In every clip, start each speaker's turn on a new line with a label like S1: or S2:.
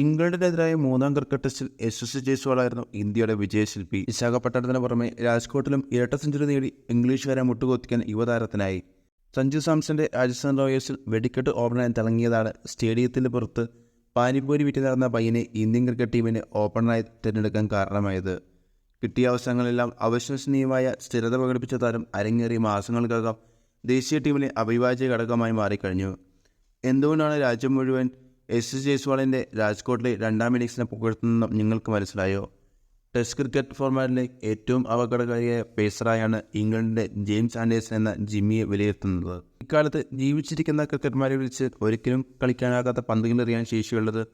S1: ഇംഗ്ലണ്ടിനെതിരായ മൂന്നാം ക്രിക്കറ്റ് ടെസ്റ്റിൽ യശസ്വി ജയ്സ്വാളായിരുന്നു ഇന്ത്യയുടെ വിജയശില്പി. വിശാഖപട്ടണത്തിന് പുറമെ രാജ്കോട്ടിലും ഇരട്ട സെഞ്ചുറി നേടി ഇംഗ്ലീഷുകാരെ മുട്ടുകൊത്തിക്കാൻ യുവതാരത്തിനായി. സഞ്ജു സാംസന്റെ രാജസ്ഥാൻ റോയൽസിൽ വെടിക്കെട്ട് ഓപ്പണായി തിളങ്ങിയതാണ് സ്റ്റേഡിയത്തിന് പുറത്ത് പാനിപ്പൂരി വിറ്റ് നടന്ന പയ്യനെ ഇന്ത്യൻ ക്രിക്കറ്റ് ടീമിന് ഓപ്പണറായി തിരഞ്ഞെടുക്കാൻ കാരണമായത്. കിട്ടിയ അവസരങ്ങളെല്ലാം അവിശ്വസനീയമായ സ്ഥിരത പ്രകടിപ്പിച്ച താരം അരങ്ങേറിയ മാസങ്ങൾക്കകം ദേശീയ ടീമിലെ അവിഭാജ്യ ഘടകമായി മാറിക്കഴിഞ്ഞു. എന്തുകൊണ്ടാണ് രാജ്യം മുഴുവൻ എസ് ജയ്സ്വാളിന്റെ രാജ്കോട്ടിലെ രണ്ടാം ഇന്നിങ്സിനെ പുകഴ്ത്തുന്നതും നിങ്ങൾക്ക് മനസ്സിലായോ? ടെസ്റ്റ് ക്രിക്കറ്റ് ഫോർമാറ്റിലെ ഏറ്റവും അപകടകാരിയായ പേസറായാണ് ഇംഗ്ലണ്ടിന്റെ ജെയിംസ് ആൻഡേഴ്സൺ എന്ന ജിമ്മിയെ വിലയിരുത്തുന്നത്. ഇക്കാലത്ത് ജീവിച്ചിരിക്കുന്ന ക്രിക്കറ്റ്മാരെ വിളിച്ച് ഒരിക്കലും കളിക്കാനാകാത്ത പന്തുകളെറിയാൻ ശേഷിയുള്ളത്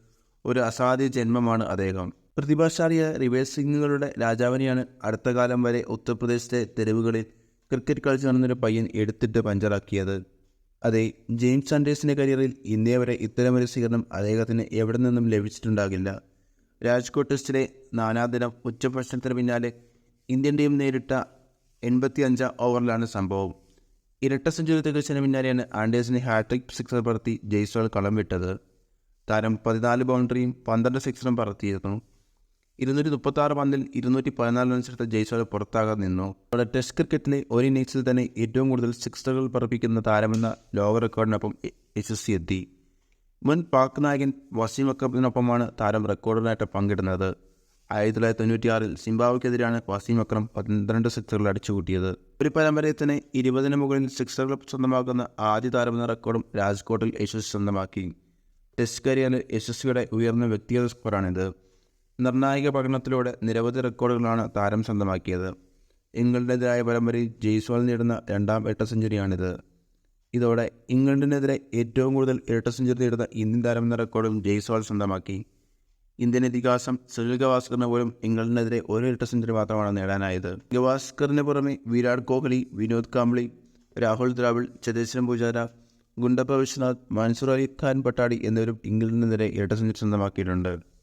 S1: ഒരു അസാധ്യ ജന്മമാണ് അദ്ദേഹം. പ്രതിഭാശാലിയായ റിവേഴ്സ് സിംഗുകളുടെ രാജാവിനെയാണ് അടുത്ത കാലം വരെ ഉത്തർപ്രദേശിലെ തെരുവുകളിൽ ക്രിക്കറ്റ് കളിച്ച് നടന്നൊരു പയ്യൻ എടുത്തിട്ട് പഞ്ചറാക്കിയത്. അതെ ജെയിംസ് ആൻഡേഴ്സിന്റെ കരിയറിൽ ഇന്നേ വരെ ഇത്തരമൊരു സ്വീകരണം അദ്ദേഹത്തിന് എവിടെ നിന്നും ലഭിച്ചിട്ടുണ്ടാകില്ല. രാജ്കോട്ട് ടെസ്റ്റിലെ നാനാദിനം ദിനം ഉച്ചഭക്ഷണത്തിന് പിന്നാലെ ഇന്ത്യൻ ടീം നേരിട്ട എൺപത്തി അഞ്ചാം ഓവറിലാണ് സംഭവം. ഇരട്ട സെഞ്ചുറി തികച്ചതിന് പിന്നാലെയാണ് ആൻഡേഴ്സിനെ ഹാട്രിക് സിക്സർ പറത്തി ജയ്സ്വാൾ കളം വിട്ടത്. താരം പതിനാല് ബൗണ്ടറിയും പന്ത്രണ്ട് സിക്സറും പറത്തിയിരുന്നു. ഇരുന്നൂറ്റി മുപ്പത്തി ആറ് പന്തിൽ ഇരുന്നൂറ്റി പതിനാല് റൺസ് എടുത്ത ജയ്സ്വാൾ നിന്നു. അവിടെ ടെസ്റ്റ് ക്രിക്കറ്റിലെ ഒരു ഇന്നിങ്സിൽ തന്നെ ഏറ്റവും കൂടുതൽ സിക്സറുകൾ പറപ്പിക്കുന്ന താരമെന്ന ലോക റെക്കോർഡിനൊപ്പം യശസ്വി എത്തി. മുൻ പാക് നായകൻ വസീം അക്രമിനൊപ്പമാണ് താരം റെക്കോർഡിനായിട്ട് പങ്കിടുന്നത്. ആയിരത്തി തൊള്ളായിരത്തി തൊണ്ണൂറ്റിയാറിൽ സിംബാബ്വെക്കെതിരെയാണ് വസീം അക്രം പന്ത്രണ്ട് സിക്സറുകൾ അടിച്ചുകൂട്ടിയത്. ഒരു പരമ്പരയിൽ തന്നെ ഇരുപതിന് മുകളിൽ സിക്സറുകൾ സ്വന്തമാക്കുന്ന ആദ്യ താരമെന്ന റെക്കോർഡും രാജ്കോട്ടിൽ യശസ്വി സ്വന്തമാക്കി. ടെസ്റ്റ് കരിയറിൽ യശസ്വിയുടെ ഉയർന്ന വ്യക്തിഗത സ്കോറാണിത്. നിർണായക പഠനത്തിലൂടെ നിരവധി റെക്കോർഡുകളാണ് താരം സ്വന്തമാക്കിയത്. ഇംഗ്ലണ്ടിനെതിരായ പരമ്പരയിൽ ജയ്സ്വാൾ നേടുന്ന രണ്ടാം എട്ട സെഞ്ചുറിയാണിത്. ഇതോടെ ഇംഗ്ലണ്ടിനെതിരെ ഏറ്റവും കൂടുതൽ ഇരട്ട സെഞ്ചുറി നേടുന്ന ഇന്ത്യൻ താരം എന്ന റെക്കോർഡും ജയ്സ്വാൾ സ്വന്തമാക്കി. ഇന്ത്യൻ ഇതിഹാസം സുനിൽ ഗവാസ്കറിന് പോലും ഇംഗ്ലണ്ടിനെതിരെ ഒരു ഇരട്ട സെഞ്ചുറി മാത്രമാണ് നേടാനായത്. ഗവാസ്കറിന് പുറമെ വിരാട് കോഹ്ലി വിനോദ് കാംബ്ലി രാഹുൽ ദ്രാവിഡ് ചതേശ്വരൻ പൂജാര ഗുണ്ടപ്പ വിശ്വനാഥ് മൻസൂർ അലി ഖാൻ പട്ടാടി എന്നിവരും ഇംഗ്ലണ്ടിനെതിരെ ഇരട്ട സെഞ്ചുറി സ്വന്തമാക്കിയിട്ടുണ്ട്.